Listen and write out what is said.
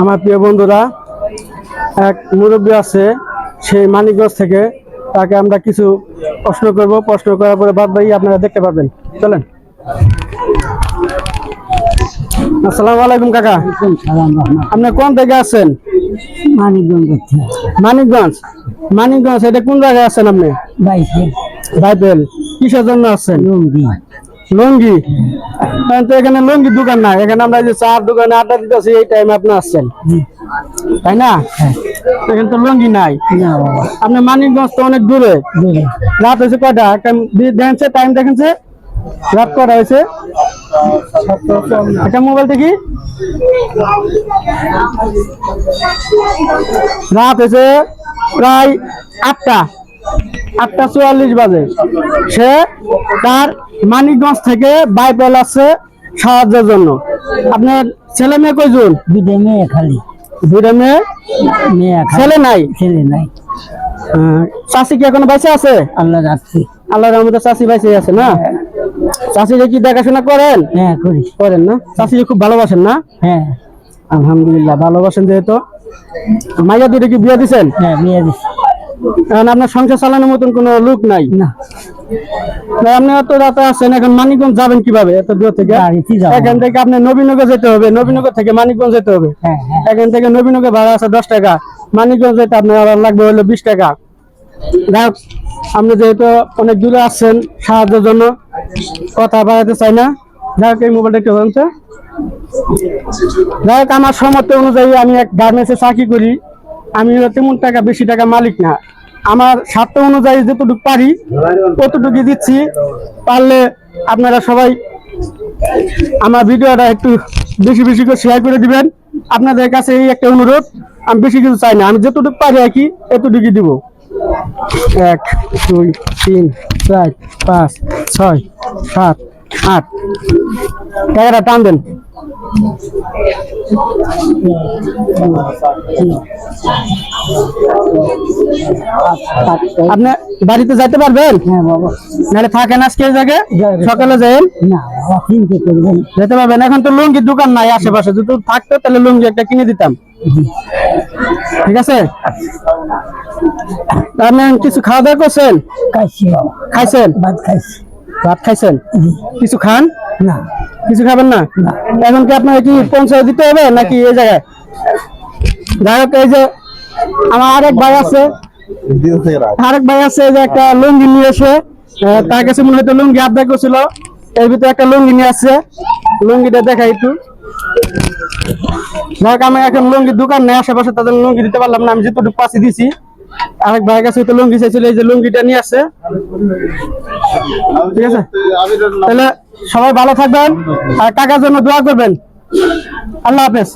আমার প্রিয় বন্ধুরা এক মুরব্বী আছে সেই মানিকগঞ্জ থেকে। তাকে আমরা কিছু প্রশ্ন করব। প্রশ্ন করার পরে বাদ বাকি আপনারা দেখতে পারবেন। চলেন। আসসালামু আলাইকুম কাকা। আপনি কোন থেকে আছেন? মানিকগঞ্জ মানিকগঞ্জ? মানিকগঞ্জ এটা কোন জায়গায় আছেন আপনি? বাইবেল কিসের জন্য আছেন? লুঙ্গি? তো এখানে লুঙ্গি দোকান নাই। এখানে আমরা যে চার দোকানে আড্ডা দিতেছি এই টাইমে আপনি আসছেন। তাই না? এখানে তো লুঙ্গি নাই। না আপনি মানিকগঞ্জ তো অনেক দূরে। রাত হয়েছে কয়টা? দেখেছে টাইম দেখেছে রাত কটা হয়েছে? একটা মোবাইল দেখি। রাত হয়েছে প্রায় আটটা। আটটা চুয়াল্লিশ বাজে। সে তার মানিকগঞ্জ থেকে বাইপেল আসছে সাহায্যের জন্য। আপনার ছেলে মেয়ে কয়জন? দুটো মেয়ে খালি। দুইটা মেয়ে? মেয়ে ছেলে নাই? ছেলে নাই। চাষি কি এখনও বেঁচে আছে? আল্লাহ রাখছি। আল্লাহ রহমতে চাষি বেঁচে আছে না? চাষিরে কি দেখাশোনা করেন? হ্যাঁ করি। করেন না? চাষিরে খুব ভালোবাসেন না? হ্যাঁ। আলহামদুলিল্লাহ ভালোবাসেন যেহেতু। মাইয়া দুটো কি বিয়ে দিচ্ছেন হ্যাঁ বিয়ে দিছি। কারণ আপনার সংসার চালানোর মতন কোনো লোক নাই। না। আপনি এত রাতে আসছেন এখন মানিকগঞ্জ যাবেন কীভাবে? এত দূর থেকে? এখান থেকে আপনি নবীনগর যেতে হবে নবীনগর থেকে মানিকগঞ্জ যেতে হবে। হ্যাঁ হ্যাঁ। এখান থেকে নবীনগর ভাড়া আছে দশ টাকা। মানিকগঞ্জ যেতে আপনার লাগবে হলো বিশ টাকা। আপনি যেহেতু অনেক দূরে আসছেন সাহায্যের জন্য কথা বাড়াতে চাই না। যাই হোক এই মোবাইলটা একটু যাই হোক আমার সমর্থ অনুযায়ী আমি এক গার্মেন্টসে চাকরি করি। আমি তেমন টাকা, বেশি টাকা মালিক না। আমার স্বার্থ অনুযায়ী যতটুকু পারি ততটুকু দিচ্ছি। পারলে আপনারা সবাই আমার ভিডিওটা একটু বেশি বেশি করে শেয়ার করে দিবেন। আপনাদের কাছে এই একটা অনুরোধ, আমি বেশি কিছু চাই না। আমি যতটুকু পারি আর কি এতটুকু দিব। এক, দুই, তিন, চার, পাঁচ, ছয়, সাত, আট। টাকাটা টান দেন আপনি বাড়িতে যাইতে পারবেন? হ্যাঁ বাবা। নাহলে থাকেন আজকে জায়গায়? সকালে যাই না যেতে পারবেন। এখন তো লুঙ্গির দোকান নাই আশেপাশে। যদি থাকতো তাহলে লুঙ্গি একটা কিনে দিতাম। ঠিক আছে? আপনি কিছু খাওয়া দাওয়া করছেন? খাইছেন? ভাত খাইছি। ভাত খাইছেন? কিছু খান? না। কিছু খাবেন না। এখন কি আপনার কি পৌঁছায় দিতে হবে নাকি এই জায়গায়? যাই হোক এই যে আমার আরেক ভাই আছে। আরেক ভাই আছে এই যে একটা লুঙ্গি নিয়ে এসে তার কাছে মনে হয়তো লুঙ্গি আবদার করছিল। এর ভিতরে একটা লুঙ্গি নিয়ে আসছে। লুঙ্গিটা দেখাই একটু। যাই হোক, আমি এখন লুঙ্গির দোকান নেই আশেপাশে তাদের লুঙ্গি দিতে পারলাম না আমি যেটুকু পাশে দিছি আরেক ভাইয়ের কাছে তো লুঙ্গি চাইছিল, এই যে লুঙ্গিটা নিয়ে আসছে। ঠিক আছে? তাহলে সবাই ভালো থাকবেন আর টাকার জন্য দোয়া করবেন। আল্লাহ হাফেজ।